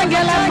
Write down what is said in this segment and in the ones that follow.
Angela.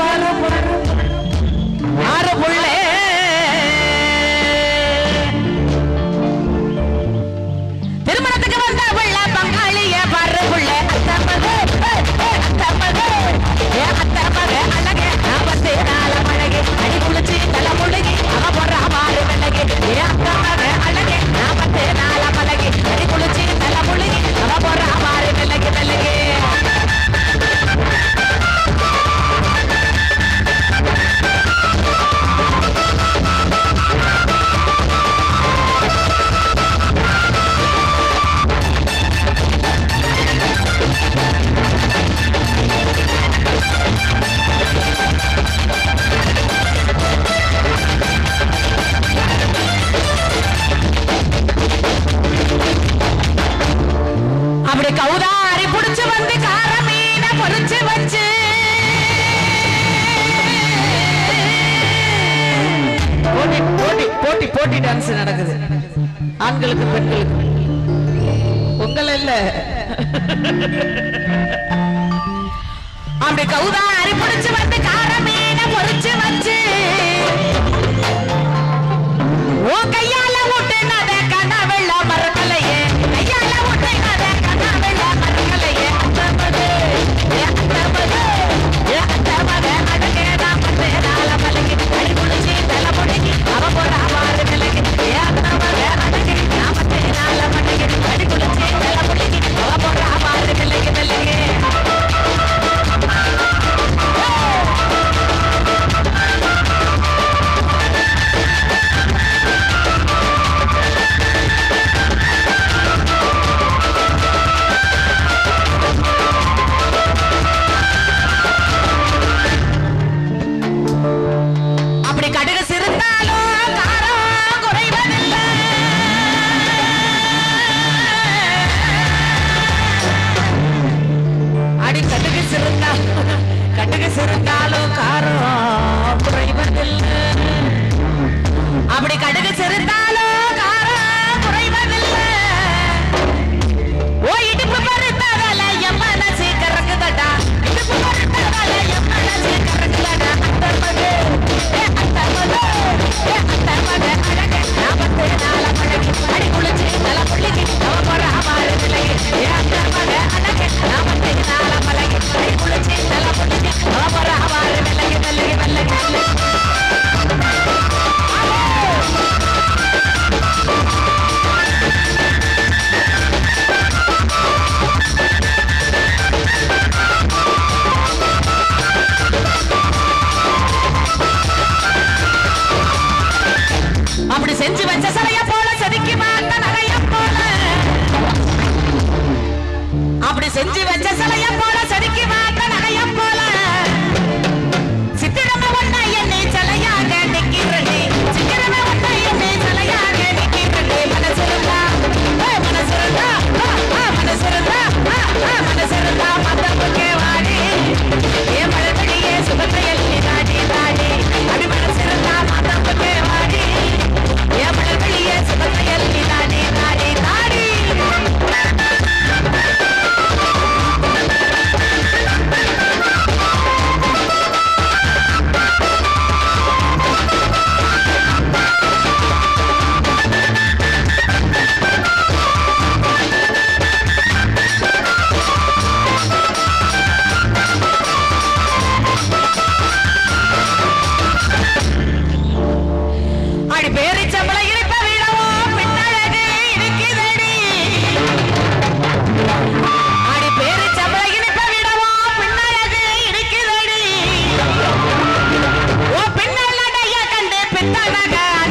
போட்டி dance நடக்குது. ஆண்களுக்கு பெண்களுக்கு. உங்கள இல்ல. அப்படி கௌதா அரிப்பிடிச்சு வந்து காரமேன பொறிச்சு வச்சு ஓ கைய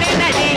నిన్నది